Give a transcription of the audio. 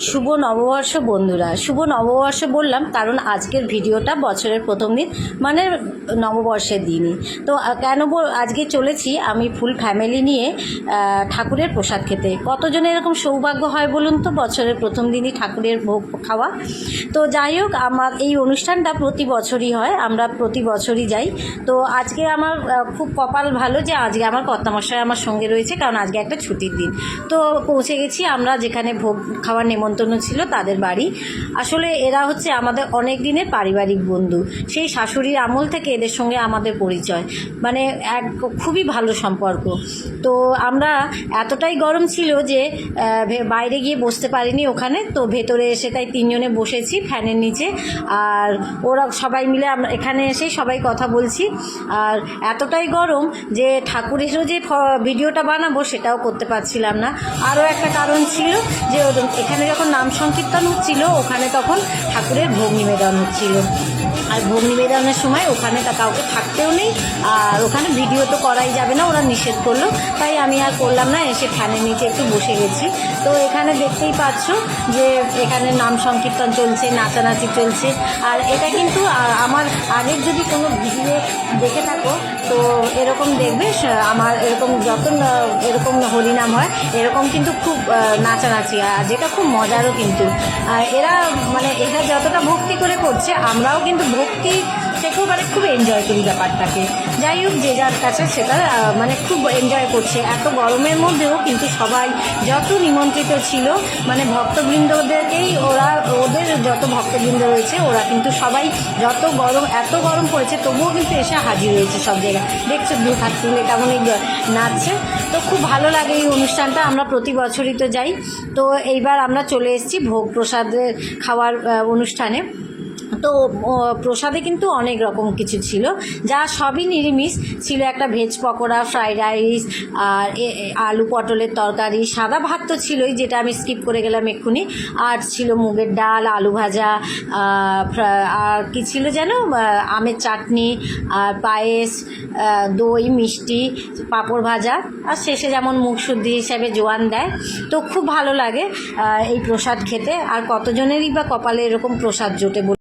শুভ নববর্ষ বন্ধুরা। শুভ নববর্ষ বললাম কারণ আজকের ভিডিওটা বছরের প্রথম দিন মানে নববর্ষের দিনই। তো কেন আজকে চলেছি আমি ফুল ফ্যামিলি নিয়ে ঠাকুরের প্রসাদ খেতে। কতজনের এরকম সৌভাগ্য হয় বলুন তো? বছরের প্রথম দিনই ঠাকুরের ভোগ খাওয়া। তো, যাই হোক, আমার এই অনুষ্ঠানটা প্রতি বছরই হয়, আমরা প্রতি বছরই যাই। তো, আজকে আমার খুব কপাল ভালো যে আজকে আমার কর্তামশাই আমার সঙ্গে রয়েছে, কারণ আজকে একটা ছুটির দিন। তো, পৌঁছে গেছি আমরা যেখানে ভোগ খাওয়ার নেমন্তন্ন ছিল তাদের বাড়ি। আসলে এরা হচ্ছে আমাদের অনেক দিনের পারিবারিক বন্ধু। সেই শাশুড়ির আমল থেকে এদের সঙ্গে আমাদের পরিচয়। মানে এক খুবই ভালো সম্পর্ক। তো আমরা এতটাই গরম ছিল যে বাইরে গিয়ে বসতে পারিনি ওখানে। তো ভেতরে এসে তাই তিনজনে বসেছি ফ্যানের নিচে। আর ওরা সবাই মিলে আমরা এখানে এসেই সবাই কথা বলছি। আর এতটাই গরম যে ঠাকুরেরও যে ভিডিওটা বানাবো সেটাও করতে পারছিলাম না। আরও একটা কারণ ছিল যে এখানে যখন নাম সংকীর্তন হচ্ছিল, ওখানে তখন ঠাকুরের ভোগ নিবেদন হচ্ছিল। আর ভোগ নিবেদনের সময় ওখানে কাউকে থাকতেও নেই, আর ওখানে ভিডিও তো করাই যাবে না, ওরা নিষেধ করল। তাই আমি আর করলাম না, এসে ফ্যানের নিচে একটু বসে গেছি। তো এখানে দেখতেই পাচ্ছ যে এখানে নাম সংকীর্তন চলছে, নাচানাচি চলছে। আর এটা কিন্তু আমার আগের যদি কোনো ভিডিও দেখে থাকো। তো এরকম দেখবে আমার এরকম যত এরকম হরিনাম হয়, এরকম কিন্তু খুব নাচানাচি। আর যেটা খুব মজারও কিন্তু। এরা মানে এরা যতটা ভক্তি করে করছে, আমরাও কিন্তু ভক্তি থেকেও মানে খুব এনজয় করি ব্যাপারটাকে। যাই হোক, যে যার কাছে সেটা মানে খুব এনজয় করছে। এত গরমের মধ্যেও কিন্তু সবাই যত নিমন্ত্রিত ছিল মানে ভক্তবৃন্দদেরকেই ওরা, ওদের যত ভক্তবৃন্দ রয়েছে, ওরা কিন্তু সবাই যত গরম, এত গরম পড়েছে, তবুও কিন্তু এসে হাজির হয়েছে সব জায়গায়। দেখছ, দু হাত তুলে কেমন নাচছে। তো খুব ভালো লাগে এই অনুষ্ঠানটা, আমরা প্রতি বছরই তো যাই। তো এইবার আমরা চলে এসেছি ভোগ প্রসাদের খাওয়ার অনুষ্ঠানে। তো প্রসাদে কিন্তু অনেক রকম কিছু ছিল। যা সবই নিরামিষ। ছিল একটা ভেজ পকোড়া, ফ্রাইড রাইস, আর আলু পটলের তরকারি। সাদা ভাত তো ছিলই, যেটা আমি স্কিপ করে গেলাম এক্ষুনি। আর ছিল মুগের ডাল, আলু ভাজা আর কি ছিল যেন? আমের চাটনি, আর পায়েস দই, মিষ্টি, পাঁপড় ভাজা। আর শেষে যেমন মুখ শুদ্ধি হিসাবে জোয়ান দেয়। তো খুব ভালো লাগে এই প্রসাদ খেতে। আর কতজনেরই বা কপালে এরকম প্রসাদ জোটে